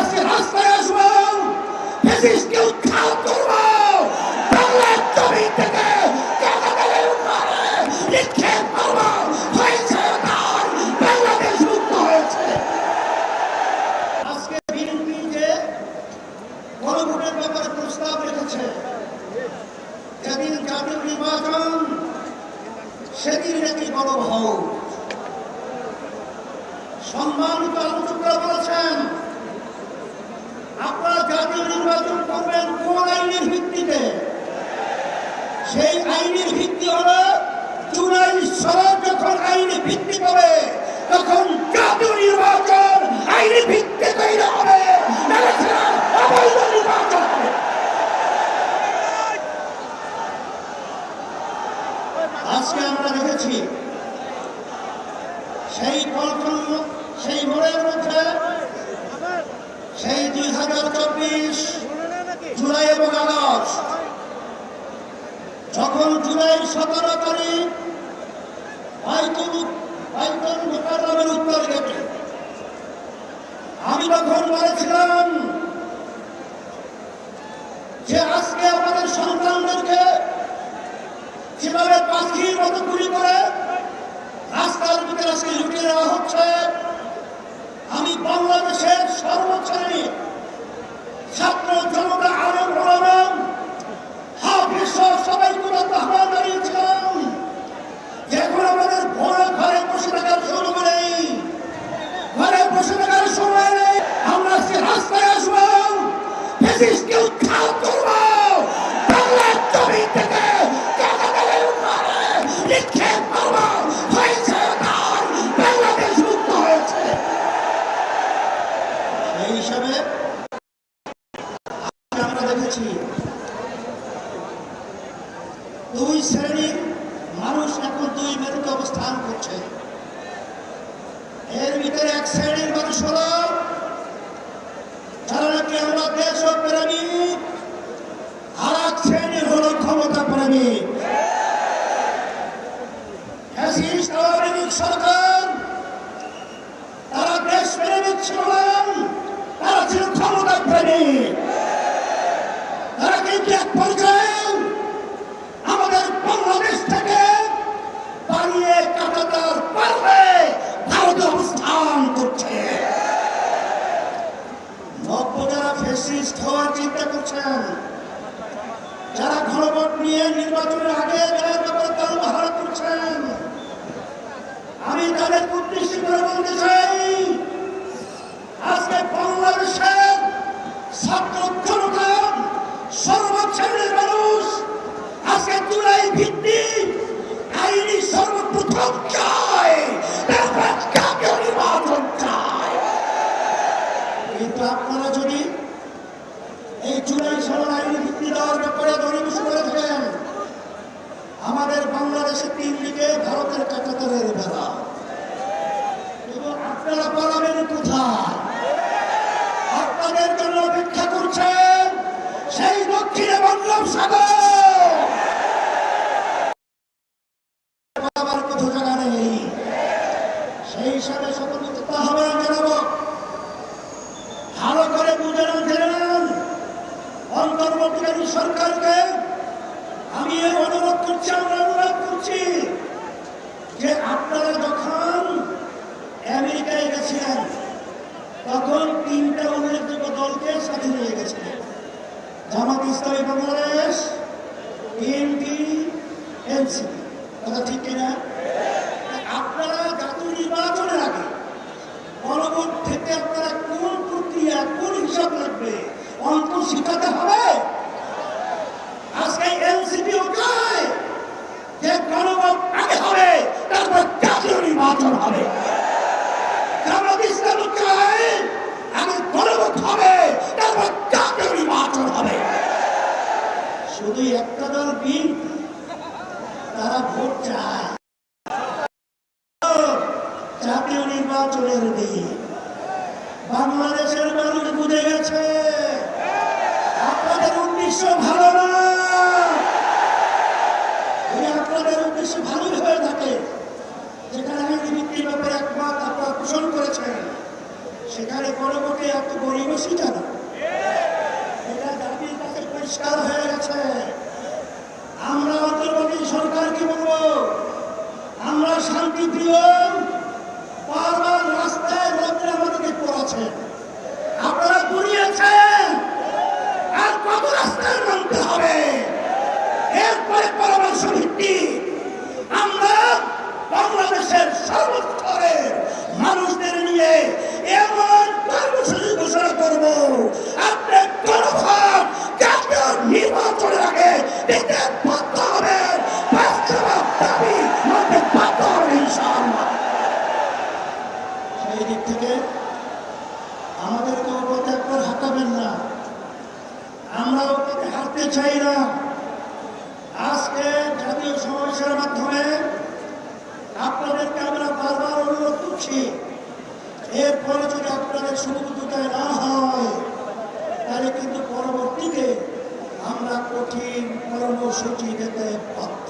আজকে রাস্তায় আসব ফ্যাসিস্টকে উৎখাত করব বাংলার জমি থেকে নিক্ষেপ করব হয়েছে তার বাংলাদেশ মুক্ত হয়েছে আজকে বিএনপি যে গণভোটের ব্যাপারে প্রস্তাব রেখেছে যেদিন জাতীয় নির্বাচন, সেদিন নাকি গণভোট। সম্মানিত আলোচকরা বলেছেন আপনারা জাতীয় নির্বাচন করবেন কোন আইনের ভিত্তিতে? সেই আইনের ভিত্তি হল জুলাই সরকার যখন আইনে ভিত্তি করে তখন জাতীয় নির্বাচন আইনের ভিত্তি তৈরি হবে নাহলে সেটা অবৈধ নির্বাচন হবে আজকে আমরা দেখেছি সেই কলখন সেই মোড়ের মধ্যে সেই দুই হাজার চব্বিশ, জুলাই এবং আগস্ট। যখন জুলাই সতেরো তারিখ বাইতুল উত্তর গেটে। আমি তখন বলেছিলাম যে আজকে আমাদের সন্তানদেরকে যেভাবে পাখির মতো গুলি করে রাস্তার ভিতরে আজকে লুটিয়ে দেওয়া হচ্ছে, আমি বাংলাদেশের সর্বশ্রেণী ছাত্র জনতা দুই শ্রেণির মানুষ এখন দুই মেরুতে অবস্থান করছে। এর ভিতরে এক শ্রেণির মানুষ হল যারা নাকি আমরা দেশ প্রেমিক আর এক শ্রেণির হল ক্ষমতা প্রেমিক ফ্যাসিস্ট আওয়ামী লীগ সরকার তারা দেশ প্রেমিক ছিল না, তারা ছিল ক্ষমতা প্রেমিক তারা কিন্তু এক পর্যায়ে আমাদের বাংলাদেশ থেকে পালিয়ে কাটাতার পারবে ভারতে অবস্থান করছে নব্য যারা ফেসিস্ট হওয়ার চিন্তা করছেন। যারা ঘনভোট নিয়ে নির্বাচনের আগে যারা ব্যাপারে তাল করছেন। আমি তাদের উদ্দেশ্য করে বলতে চাই, আজকে বাংলাদেশের তিন দিকে ভারতের কাটাতারের বেলা এবং আপনারা পালাবেন কোথায়? আপনাদের জন্য অপেক্ষা করছেন সেই দক্ষিণে বঙ্গোপসাগর পালাবার কোথাও জায়গা নেই সেই হিসাবে সকল আহ্বান জানাব ভালো করে বুঝে নেন জেনে নেন অন্তর্বর্তীকালীন সরকারকে আমি এই অনুরোধ করছি আমরা অনুরোধ করছি যে আপনারা যখন গেছিলেন তখন তিনটা উল্লেখযোগ্য দলকে সাথে নিয়ে গেছিলেন। Jamaat Islami Bangladesh, BNP, NCP. কথা ঠিক কিনা? আপনারা জাতীয় নির্বাচনের আগে থেকে আপনারা কোন প্রক্রিয়া, কোন হিসাব লাগবে? অন্ত শিখাতে হবে আজকে এনসিপি চায় যে গণভোট আগে হবে তারপর জাতীয় নির্বাচন হবে জামাত ইসলাম চায় আগে গণভোট হবে শুধু একটা দল বিএনপি তারা ভোট চায়। জাতীয় নির্বাচনের দিন, বাংলাদেশের মানুষ বুঝে গেছে, আপনাদের উদ্দেশ্য ভালো না। আপনাদের উদ্দেশ্য ভালো হয়ে থাকে যেখানে আইনি ভিত্তির ব্যাপারে একমত আপনারা পোষণ করেছেন সেখানে এখানে গণভোটে এত গরিবসী জানা এটা জাতির কাছে পরিষ্কার হয়ে গেছে আমরা অন্তর্বর্তী সরকারকে বলব আমরা শান্তি প্রিয় বারবার রাস্তায় রোদ্রে আমাদেরকে পড়াচ্ছেন থেকে আমাদেরকে উপর একবার হাঁটাবেন না। আমরা উপরে হাঁটতে চাই না। আজকে জাতীয় সমাবেশের মাধ্যমে আপনাদেরকে আমরা বারবার অনুরোধ করছি, এরপরে যদি আপনাদের সুবিধায় না হয়, তাহলে কিন্তু পরবর্তীতে আমরা কঠিন কর্মসূচি দিতে বাধ্য